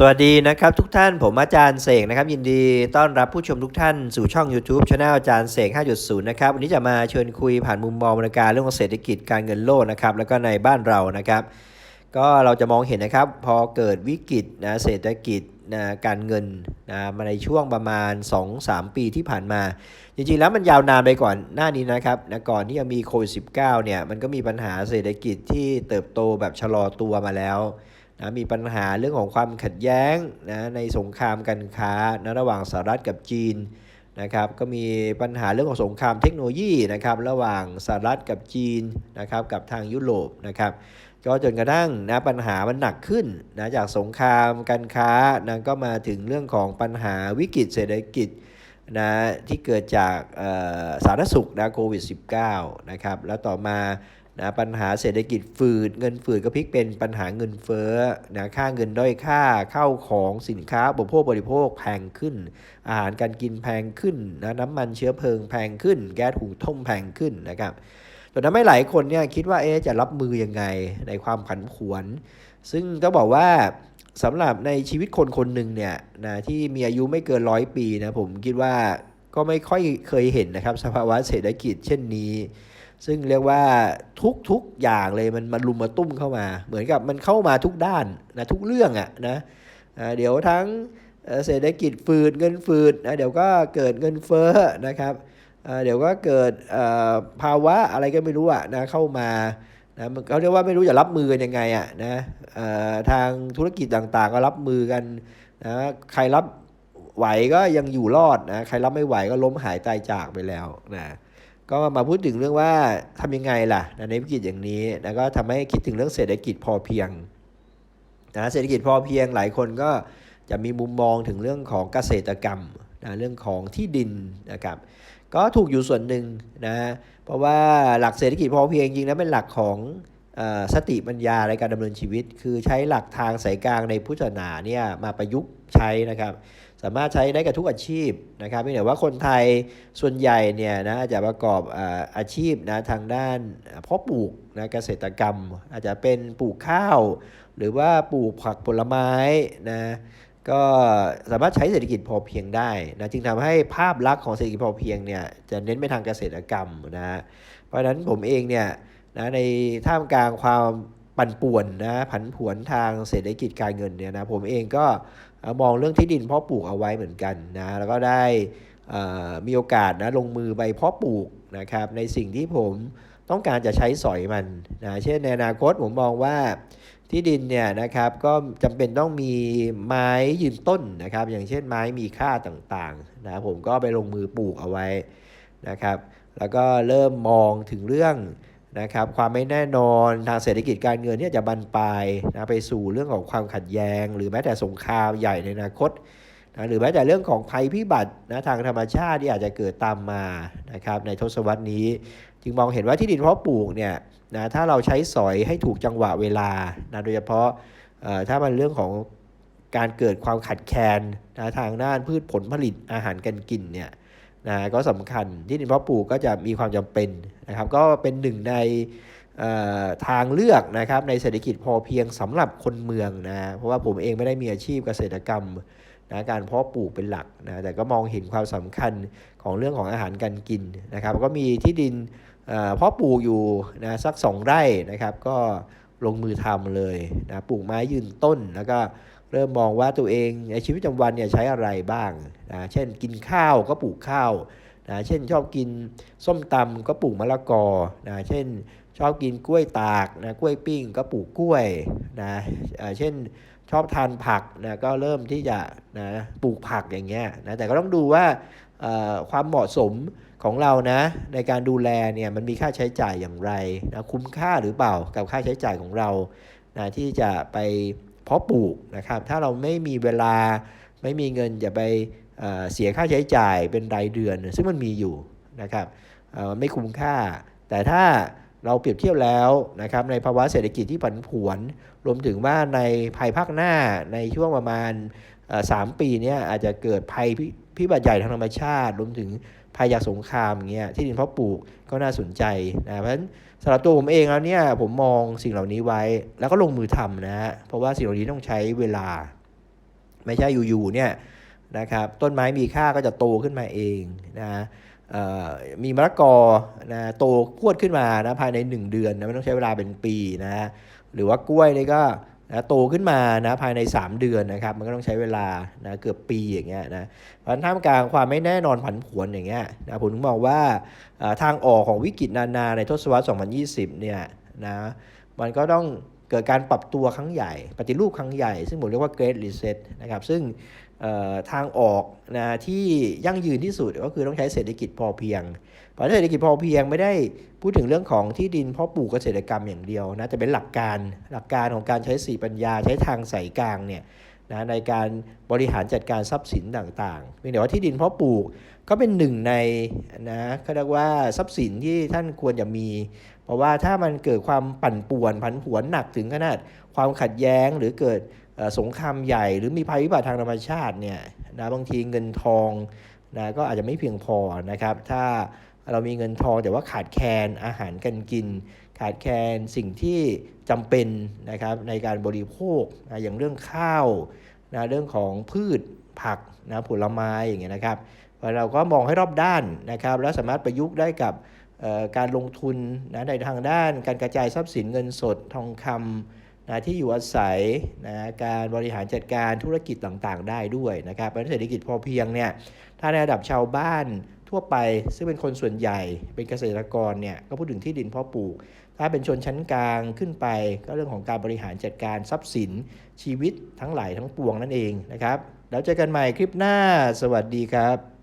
สวัสดีนะครับทุกท่านผมอาจารย์เสกนะครับ ยินดีต้อนรับผู้ชมทุกท่านสู่ช่อง YouTube c h anel อาจารย์เสก 5.0 นะครับ วันนี้จะมาเชิญคุยผ่านมุมมองบรรยากาศเรื่องของเศรษฐกิจการเงินโลกนะครับ แล้วก็ในบ้านเรานะครับ ก็เราจะมองเห็นนะครับ พอเกิดวิกฤตนะเศรษฐกิจนะการเงินนะมาในช่วงประมาณ 2-3 ปีที่ผ่านมา จริงๆแล้วมันยาวนานไปก่อนหน้านี้นะครับนะก่อนที่จะมีโควิด -19 เนี่ยมันก็มีปัญหาเศรษฐกิจที่เติบโตแบบชะลอตัวมาแล้ว นะมีปัญหาเรื่องของความขัดแย้งนะในสงครามการค้านะระหว่างสหรัฐกับจีนนะครับก็มีปัญหาเรื่องของสงครามเทคโนโลยีนะครับระหว่างสหรัฐกับจีนนะครับกับทางยุโรปนะครับก็จนกระทั่งนะปัญหามันหนักขึ้นนะจากสงครามการค้านะก็มาถึงเรื่องของปัญหาวิกฤตเศรษฐกิจนะที่เกิดจากสาธารณสุขนะโควิด -19 นะครับแล้วต่อมา นะปัญหาเศรษฐกิจฝืดเงินฝืดก็พลิกเป็นปัญหาเงินเฟ้อนะค่าเงินด้อยค่าเข้าของสินค้าบริโภคบริโภคแพงขึ้น อาหารการกินแพงขึ้นนะน้ำมันเชื้อเพลิงแพงขึ้น แก๊สหุงต้มแพงขึ้นนะครับจนทำให้หลายคนเนี่ยคิดว่าเอ๊จะรับมือยังไงในความผันผวน ซึ่งก็บอกว่าสำหรับในชีวิตคนคนหนึ่งเนี่ยนะที่มีอายุไม่เกินร้อยปีนะผมคิดว่าก็ไม่ค่อยเคยเห็นนะครับสภาวะเศรษฐกิจเช่นนี้ ซึ่งเรียกว่าทุกทุกอย่างเลยมันมันลุมมาตุ้มเข้ามา เหมือนกับมันเข้ามาทุกด้านนะทุกเรื่องอะ่ะนะเดี๋ยวทั้งเศรษฐกิจฝืดเงินฝืดนะเดี๋ยวก็เกิดเงินเฟ้อนะครับเดี๋ยวก็เกิดภาวะอะไรก็ไม่รู้อะนะเข้ามานะเขาเรียกว่าไม่รู้จะรับมือกันยังไงอะนะทางธุรกิจต่างๆ ก็รับมือกันนะใครรับไหวก็ยังอยู่รอดนะใครรับไม่ไหวก็ล้มหายตายจากไปแล้วนะ ก็มาพูดถึงเรื่องว่าทำยังไงล่ะในวิกฤตอย่างนี้แล้วก็ทำให้คิดถึงเรื่องเศรษฐกิจพอเพียงนะเศรษฐกิจพอเพียงหลายคนก็จะมีมุมมองถึงเรื่องของเกษตรกรรมนะเรื่องของที่ดินนะครับก็ถูกอยู่ส่วนหนึ่งนะเพราะว่าหลักเศรษฐกิจพอเพียงจริงแล้วเป็นหลักของสติปัญญาในการดำเนินชีวิต คือใช้หลักทางสายกลางในพุทธศาสนาเนี่ยมาประยุกต์ใช้นะครับ สามารถใช้ได้กับทุกอาชีพนะครับไม่เหนือว่าคนไทยส่วนใหญ่เนี่ยนะจะประกอบอาชีพนะทางด้านเพาะปลูกนะเกษตรกรรม อาจจะเป็นปลูกข้าว หรือว่าปลูกผักผลไม้นะก็สามารถใช้เศรษฐกิจพอเพียงได้นะจึงทำให้ภาพลักษณ์ของเศรษฐกิจพอเพียงเนี่ยจะเน้นไปทางเกษตรกรรมนะเพราะฉะนั้นผมเองเนี่ยนะในท่ามกลางความปั่นป่วนนะผันผวนทางเศรษฐกิจการเงินเนี่ยนะผมเองก็ มองเรื่องที่ดินเพาะปลูกเอาไว้เหมือนกันนะแล้วก็ได้มีโอกาสนะลงมือไปเพาะปลูกนะครับในสิ่งที่ผมต้องการจะใช้สอยมันนะเช่นในอนาคตผมมองว่าที่ดินเนี่ยนะครับก็จำเป็นต้องมีไม้ยืนต้นนะครับ อย่างเช่นไม้มีค่าต่างๆนะผมก็ไปลงมือปลูกเอาไว้นะครับ แล้วก็เริ่มมองถึงเรื่อง นะครับความไม่แน่นอนทางเศรษฐกิจการเงินที่ยจะบันปลายนะไปสู่เรื่องของความขัดแย้ง หรือแม้แต่สงครามใหญ่ในอนาคตนะหรือแม้แต่เรื่องของภัยพิบัตินะทางธรรมชาติที่อาจจะเกิดตามมานะครับในทศวรรษนี้ จึงมองเห็นว่าที่ดินเพาะปลูกเนี่ยนะถ้าเราใช้สอยให้ถูกจังหวะเวลานะโดยเฉพาะถ้ามันเรื่องของการเกิดความขัดแคลนนะทางด้านพืชผลผลิตอาหารการกินเนี่ย นะก็สำคัญที่ดินเพาะปลูกก็จะมีความจำเป็นนะครับ ก็เป็นหนึ่งในทางเลือกนะครับในเศรษฐกิจพอเพียงสำหรับคนเมืองนะเพราะว่าผมเองไม่ได้มีอาชีพเกษตรกรรมนะการเพาะปลูกเป็นหลักนะแต่ก็มองเห็นความสำคัญของเรื่องของอาหารการกินนะครับ ก็มีที่ดินเพาะปลูกอยู่นะสักสองไร่นะครับ ก็ลงมือทำเลยนะปลูกไม้ยืนต้นแล้วก็ เริ่มมองว่าตัวเองในชีวิตประจำวันเนี่ยใช้อะไรบ้างนะเช่นกินข้าวก็ปลูกข้าวนะเช่นชอบกินส้มตำก็ปลูกมะละกอนะเช่นชอบกินกล้วยตากนะกล้วยปิ้งก็ปลูกกล้วยนะเช่นชอบทานผักนะก็เริ่มที่จะนะปลูกผักอย่างเงี้ยนะแต่ก็ต้องดูว่าความเหมาะสมของเรานะในการดูแลเนี่ยมันมีค่าใช้จ่ายอย่างไรนะคุ้มค่าหรือเปล่ากับค่าใช้จ่ายของเรานะที่จะไป เพาะปลูกนะครับ ถ้าเราไม่มีเวลาไม่มีเงินจะไปเสียค่าใช้จ่ายเป็นรายเดือน ซึ่งมันมีอยู่นะครับไม่คุ้มค่า แต่ถ้าเราเปรียบเทียบแล้วนะครับในภาวะเศรษฐกิจที่ผันผวน รวมถึงว่าในภายภาคหน้าในช่วงประมาณ 3 ปีนี้อาจจะเกิดภัยพิบัติใหญ่ทางธรรมชาติ รวมถึงภัยจากสงครามเงี้ยที่ดินเพาะปลูกก็น่าสนใจนะเพราะฉะนั้น สำหรับตัวผมเองแล้วเนี่ยผมมองสิ่งเหล่านี้ไว้ แล้วก็ลงมือทำนะฮะเพราะว่าสิ่งเหล่านี้ต้องใช้เวลา ไม่ใช่อยู่ๆเนี่ยนะครับต้นไม้มีค่าก็จะโตขึ้นมาเองนะมีมะละกอนะโตพวดขึ้นมานะภายใน 1 เดือนนะไม่ต้องใช้เวลาเป็นปีนะฮะหรือว่ากล้วยนี่ก็ นะโตขึ้นมานะภายใน 3 เดือนนะครับมันก็ต้องใช้เวลานะเกือบปีอย่างเงี้ยนะเพราะฉะนั้นท่ามกลางความไม่แน่นอนผันผวนอย่างเงี้ยนะผมถึงบอกว่าทางออกของวิกฤตนานาในทศวรรษ 2020 เนี่ยนะมันก็ต้องเกิดการปรับตัวครั้งใหญ่ ปฏิรูปครั้งใหญ่ ซึ่งผมเรียกว่า Great Reset นะครับซึ่ง ทางออกนะที่ยั่งยืนที่สุดก็คือต้องใช้เศรษฐกิจพอเพียง เพราะเศรษฐกิจพอเพียงไม่ได้พูดถึงเรื่องของที่ดินเพาะปลูกเกษตรกรรมอย่างเดียวนะจะเป็นหลักการหลักการของการใช้สีปัญญาใช้ทางสายกลางเนี่ยนะในการบริหารจัดการทรัพย์สินต่างๆเพียงแต่ว่าที่ดินเพาะปลูกก็เป็นหนึ่งในนะเขาเรียกว่าทรัพย์สินที่ท่านควรจะมี เพราะว่าถ้ามันเกิดความปั่นป่วนผันผวนหนักถึงขนาดความขัดแย้งหรือเกิด สงครามใหญ่หรือมีภัยพิบัติทางธรรมชาติเนี่ยนะบางทีเงินทองนะก็อาจจะไม่เพียงพอนะครับ ถ้าเรามีเงินทองแต่ว่าขาดแคลนอาหารการกิน ขาดแคลนสิ่งที่จำเป็นนะครับในการบริโภคนะอย่างเรื่องข้าวนะเรื่องของพืชผักนะผลไม้อย่างเงี้ยนะครับเราก็มองให้รอบด้านนะครับ แล้วสามารถประยุกต์ได้กับเอ่อการลงทุนนะในทางด้านการกระจายทรัพย์สินเงินสดทองคำ นะที่อยู่อาศัยนะการบริหารจัดการธุรกิจต่างๆ ได้ด้วยนะครับเพราะเศรษฐกิจพอเพียงเนี่ยถ้าในระดับชาวบ้านทั่วไป ซึ่งเป็นคนส่วนใหญ่เป็นเกษตรกรเนี่ยก็พูดถึงที่ดินเพาะปลูก ถ้าเป็นชนชั้นกลางขึ้นไป ก็เรื่องของการบริหารจัดการทรัพย์สินชีวิตทั้งหลายทั้งปวงนั่นเองนะครับแล้วเจอกันใหม่คลิปหน้า สวัสดีครับ